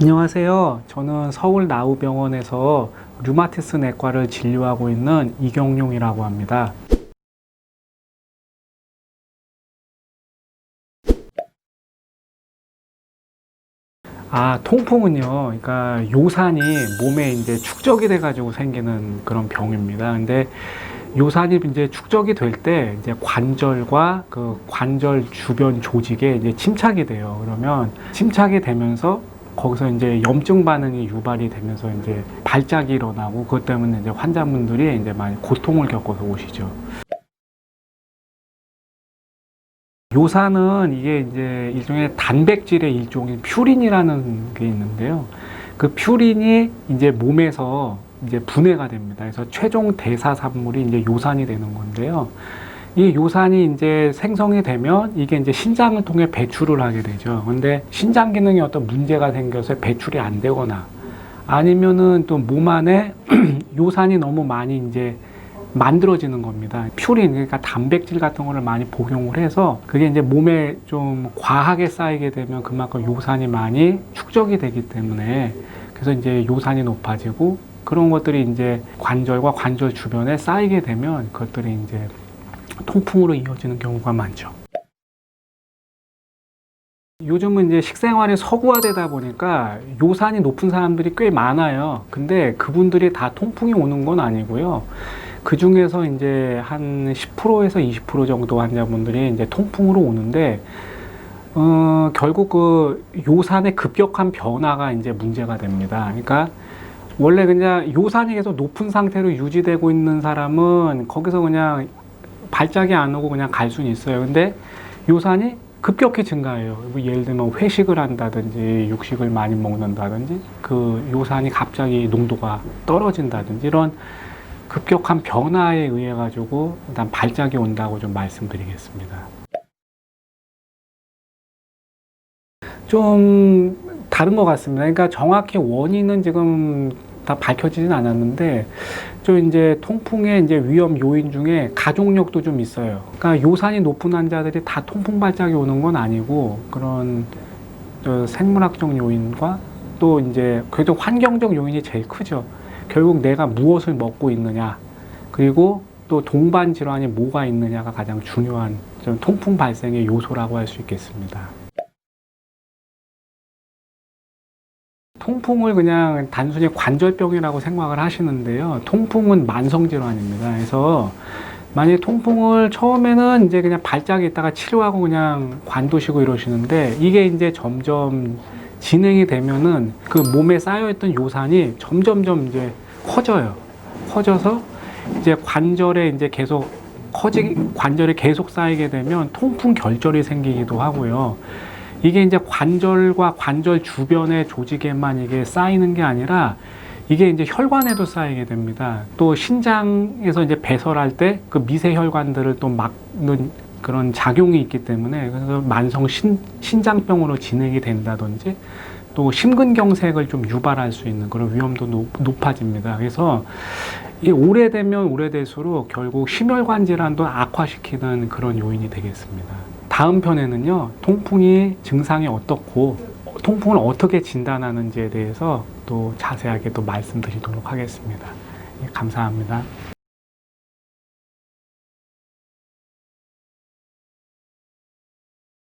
안녕하세요. 저는 서울 나우병원에서 류마티스 내과를 진료하고 있는 이경용이라고 합니다. 아, 통풍은요. 그러니까 요산이 몸에 이제 축적이 돼 가지고 생기는 그런 병입니다. 근데 요산이 이제 축적이 될 때 이제 관절과 그 관절 주변 조직에 이제 침착이 돼요. 그러면 침착이 되면서 거기서 이제 염증 반응이 유발이 되면서 이제 발작이 일어나고 그것 때문에 이제 환자분들이 이제 많이 고통을 겪어서 오시죠. 요산은 이게 이제 일종의 단백질의 일종인 퓨린이라는 게 있는데요. 그 퓨린이 이제 몸에서 이제 분해가 됩니다. 그래서 최종 대사 산물이 이제 요산이 되는 건데요. 이 요산이 이제 생성이 되면 이게 이제 신장을 통해 배출을 하게 되죠. 근데 신장 기능에 어떤 문제가 생겨서 배출이 안 되거나 아니면은 또 몸 안에 요산이 너무 많이 이제 만들어지는 겁니다. 퓨린, 그러니까 단백질 같은 거를 많이 복용을 해서 그게 이제 몸에 좀 과하게 쌓이게 되면 그만큼 요산이 많이 축적이 되기 때문에 그래서 이제 요산이 높아지고 그런 것들이 이제 관절과 관절 주변에 쌓이게 되면 그것들이 이제 통풍으로 이어지는 경우가 많죠. 요즘은 이제 식생활이 서구화되다 보니까 요산이 높은 사람들이 꽤 많아요. 근데 그분들이 다 통풍이 오는 건 아니고요. 그 중에서 이제 한 10%에서 20% 정도 환자분들이 이제 통풍으로 오는데, 어, 결국 그 요산의 급격한 변화가 이제 문제가 됩니다. 그러니까 원래 그냥 요산이 계속 높은 상태로 유지되고 있는 사람은 거기서 그냥 발작이 안 오고 그냥 갈 수는 있어요. 근데 요산이 급격히 증가해요. 뭐 예를 들면 회식을 한다든지 육식을 많이 먹는다든지 그 요산이 갑자기 농도가 떨어진다든지 이런 급격한 변화에 의해 가지고 일단 발작이 온다고 좀 말씀드리겠습니다. 좀 다른 것 같습니다. 그러니까 정확히 원인은 지금 다 밝혀지진 않았는데 좀 이제 통풍의 이제 위험 요인 중에 가족력도 좀 있어요. 그러니까 요산이 높은 환자들이 다 통풍 발작이 오는 건 아니고 그런 저 생물학적 요인과 또 이제 그래도 환경적 요인이 제일 크죠. 결국 내가 무엇을 먹고 있느냐 그리고 또 동반 질환이 뭐가 있느냐가 가장 중요한 좀 통풍 발생의 요소라고 할 수 있겠습니다. 통풍을 그냥 단순히 관절병이라고 생각을 하시는데요. 통풍은 만성 질환입니다. 그래서 만약에 통풍을 처음에는 이제 그냥 발작이 있다가 치료하고 그냥 관두시고 이러시는데 이게 이제 점점 진행이 되면은 그 몸에 쌓여있던 요산이 점점점 이제 커져요. 커져서 이제 관절에 이제 계속 커지 관절에 계속 쌓이게 되면 통풍 결절이 생기기도 하고요. 이게 이제 관절과 관절 주변의 조직에만 이게 쌓이는 게 아니라 이게 이제 혈관에도 쌓이게 됩니다. 또 신장에서 이제 배설할 때 그 미세 혈관들을 또 막는 그런 작용이 있기 때문에 그래서 만성 신, 신장병으로 진행이 된다든지 또 심근경색을 좀 유발할 수 있는 그런 위험도 높, 높아집니다. 그래서 이 오래되면 오래될수록 결국 심혈관 질환도 악화시키는 그런 요인이 되겠습니다. 다음 편에는요, 통풍이 증상이 어떻고, 통풍을 어떻게 진단하는지에 대해서 또 자세하게 또 말씀드리도록 하겠습니다. 예, 감사합니다.